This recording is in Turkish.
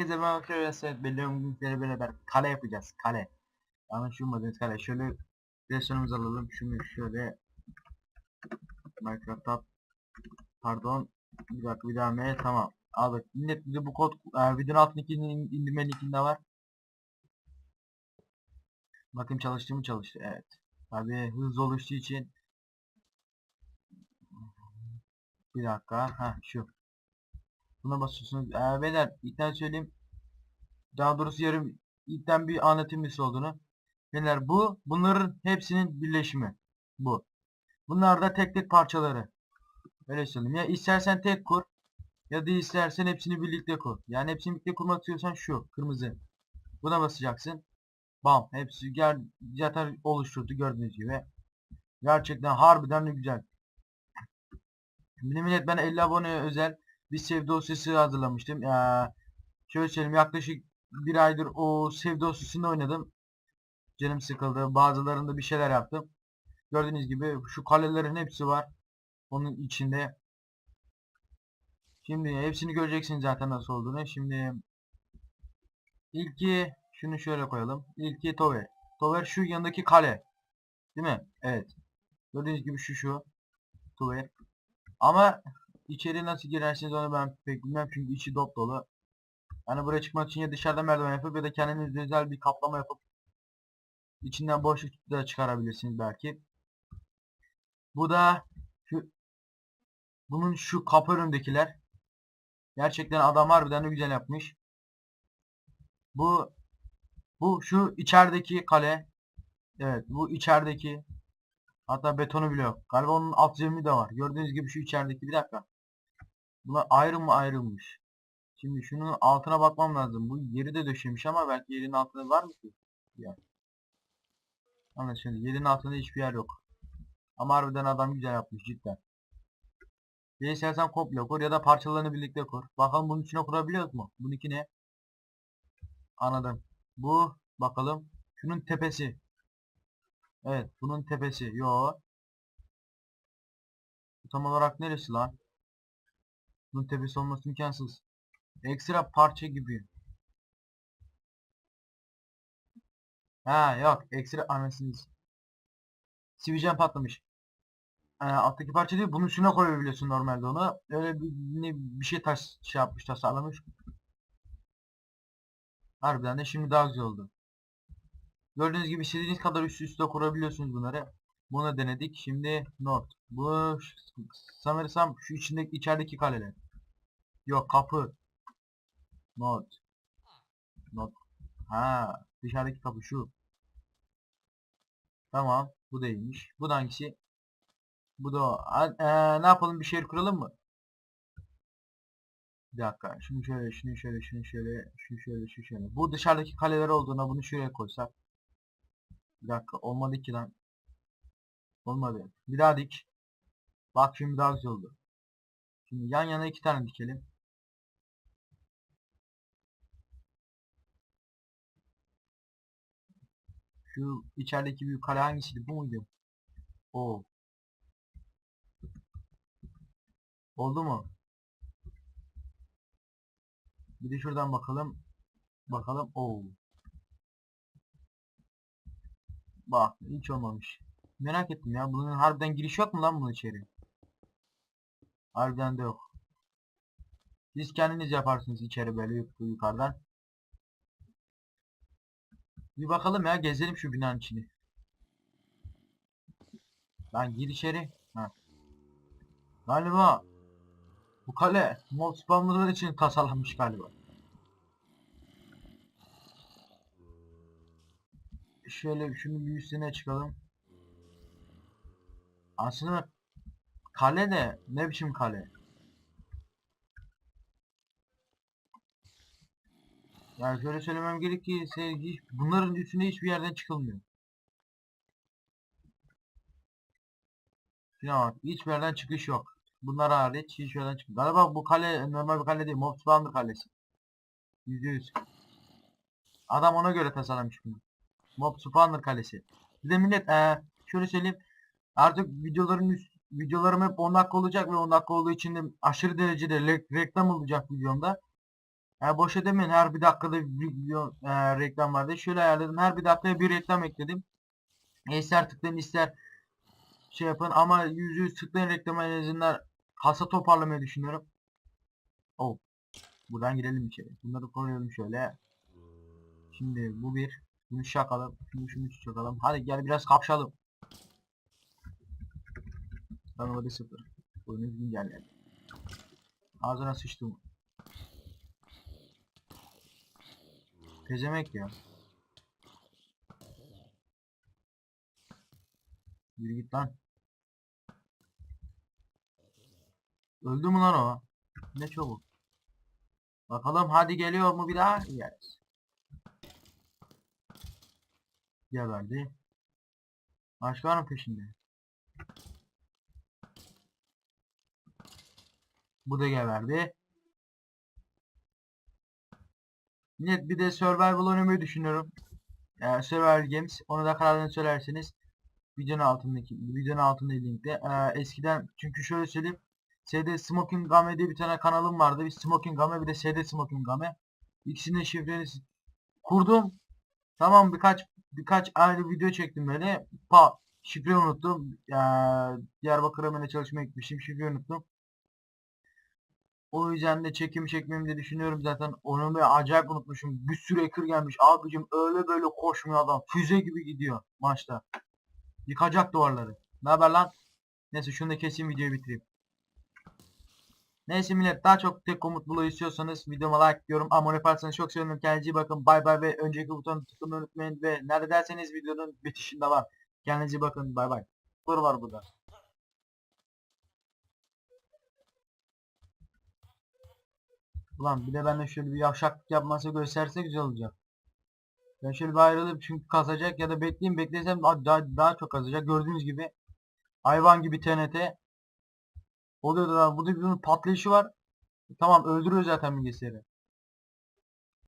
Herkese merhaba arkadaşlar. Belli günlükleri beraber kale yapacağız. Kale. Anlaşılmadığınız kale. Şöyle resimimizi alalım. Şunu şöyle Minecraft'ta pardon bir dakika bir daha M tamam aldık. Millet bize bu kod e, videonun altındaki in- indirme linkinde var. Bakın çalıştı mı çalıştı. Evet. Tabi hızlı oluştuğu için bir dakika. Ha şu. Buna basıyorsunuz. Ee, beyler ilkten söyleyeyim. Daha doğrusu yarım ilkten bir anlatayım nasıl olduğunu. Beyler bu bunların hepsinin birleşimi. Bu. Bunlar da tek tek parçaları. Öyle söyleyeyim. Ya istersen tek kur ya da istersen hepsini birlikte kur. Yani hepsini birlikte kurmak istiyorsan şu kırmızı. Buna basacaksın. Bam. Hepsi gel zaten oluşturdu gördüğünüz gibi. Gerçekten harbiden de güzel. Şimdi millet ben 50 abone özel bir save dosyası hazırlamıştım. Ya şöyle söyleyeyim yaklaşık bir aydır o save dosyasını oynadım. Canım sıkıldı. Bazılarında bir şeyler yaptım. Gördüğünüz gibi şu kalelerin hepsi var. Onun içinde. Şimdi hepsini göreceksiniz zaten nasıl olduğunu. Şimdi ilki şunu şöyle koyalım. İlki Tover. Tover şu yanındaki kale. Değil mi? Evet. Gördüğünüz gibi şu şu. Tover. Ama içeri nasıl girersiniz onu ben pek bilmem çünkü içi dop dolu. Yani buraya çıkmak için ya dışarıda merdiven yapıp ya da kendiniz özel bir kaplama yapıp içinden boşluk da çıkarabilirsiniz belki. Bu da şu bunun şu kapı önündekiler. Gerçekten adam harbiden de güzel yapmış. Bu bu şu içerideki kale. Evet bu içerideki Hatta betonu bile yok. Galiba onun alt zemini de var. Gördüğünüz gibi şu içerideki bir dakika. Bunlar ayrı mı ayrılmış. Şimdi şunun altına bakmam lazım. Bu yeri de döşemiş ama belki yerin altında var mı ki? Ya. Anlaşıldı. Yerin altında hiçbir yer yok. Ama harbiden adam güzel yapmış cidden. Ya istersen komple kur ya da parçalarını birlikte kur. Bakalım bunun içine kurabiliyoruz mu? Bununki ne? Anladım. Bu bakalım. Şunun tepesi. Evet bunun tepesi. Yo. Tam olarak neresi lan? Bunun tepesi olması imkansız. Ekstra parça gibi. Ha yok ekstra anasınız. Sivilcem patlamış. Ee, alttaki parça değil bunun üstüne koyabiliyorsun normalde onu. Öyle bir, ne, bir şey taş şey yapmış tasarlamış. Harbiden de şimdi daha güzel oldu. Gördüğünüz gibi istediğiniz kadar üst üste kurabiliyorsunuz bunları. Bunu denedik. Şimdi not. Bu sanırsam şu içindeki içerideki kaleler. Yok kapı. Not. Not. Ha, dışarıdaki kapı şu. Tamam, bu değilmiş. Bu da hangisi? Bu da o. Eee, ne yapalım bir şehir kuralım mı? Bir dakika. Şunu şöyle, şunu şöyle, şunu şöyle, şunu şöyle, şu şöyle. Bu dışarıdaki kaleler olduğuna bunu şuraya koysak. Bir dakika olmadı ki lan. Olmadı. Bir daha dik. Bak şimdi daha güzel oldu. Şimdi yan yana iki tane dikelim. Şu içerideki büyük kale hangisiydi? Bu muydu? O. Oldu mu? Bir de şuradan bakalım. Bakalım. Oo. Bak hiç olmamış. Merak ettim ya. Bunun harbiden giriş yok mu lan bunun içeri? Harbiden de yok. Siz kendiniz yaparsınız içeri böyle yuk- yukarıdan. Bir bakalım ya gezelim şu binanın içini. Lan gir içeri. Ha. Galiba bu kale mob spawnerlar için tasarlanmış galiba. Şöyle şunu bir üstüne çıkalım. Aslında kale de ne biçim kale? Yani şöyle söylemem gerek ki se- hiç, bunların üstüne hiçbir yerden çıkılmıyor. Şuna bak hiçbir yerden çıkış yok. Bunlar hariç hiçbir yerden çıkış. Galiba bu kale normal bir kale değil. Mob Spawner kalesi. %100. Adam ona göre tasarlamış bunu. Mob Spawner kalesi. Bir de millet eee şöyle söyleyeyim. Artık videoların üst, videolarım hep 10 dakika olacak ve 10 dakika olduğu için de aşırı derecede re- reklam olacak videomda. Yani boşa demeyin her bir dakikada video e, reklam vardı. Şöyle ayarladım. Her bir dakikaya bir reklam ekledim. E, ister tıklayın ister şey yapın ama yüzü yüz tıklayın reklama en azından kasa toparlamayı düşünüyorum. Oh. Buradan girelim içeri. Bunları koruyalım şöyle. Şimdi bu bir. Bunu çakalım. Şunu şunu çakalım. Hadi gel biraz kapşalım. Tamam hadi sıfır. Oyunu yani. Ağzına sıçtım. Pezemek ya. Yürü git lan. Öldü mü lan o? Ne çabuk. Bakalım hadi geliyor mu bir daha? Yes. Geberdi. Başka var mı peşinde? Bu da geberdi. Millet bir de survival oynamayı düşünüyorum. Ee, survival games. Onu da kararını söylerseniz videonun altındaki videonun altındaki linkte. Ee, eskiden çünkü şöyle söyleyeyim. SD Smoking Game diye bir tane kanalım vardı. Bir Smoking Game bir de SD Smoking Game. İkisinin şifreni kurdum. Tamam birkaç birkaç ayrı video çektim böyle. Pa şifreyi unuttum. Ee, Diyarbakır'a hemen çalışmaya gitmişim. Şifreyi unuttum. O yüzden de çekim çekmemi de düşünüyorum zaten. Onu ben acayip unutmuşum. Bir sürü ekür gelmiş. Abicim öyle böyle koşmuyor adam. Füze gibi gidiyor maçta. Yıkacak duvarları. Ne haber lan? Neyse şunu da keseyim videoyu bitireyim. Neyse millet daha çok tek komut bulu istiyorsanız videoma like diyorum. Abone yaparsanız çok sevinirim. Kendinize iyi bakın. Bay bay ve önceki butonu tıklamayı unutmayın. Ve nerede derseniz videonun bitişinde var. Kendinize iyi bakın. Bay bay. Soru var burada. Ulan bir de bende şöyle bir yavşaklık yapması gösterse güzel olacak. Ben şöyle bir ayrılıp çünkü kazacak ya da bekleyeyim beklesem daha, daha, çok kazacak. Gördüğünüz gibi hayvan gibi TNT. Oluyor da burada bir patlayışı var. Tamam öldürüyor zaten bilgisayarı.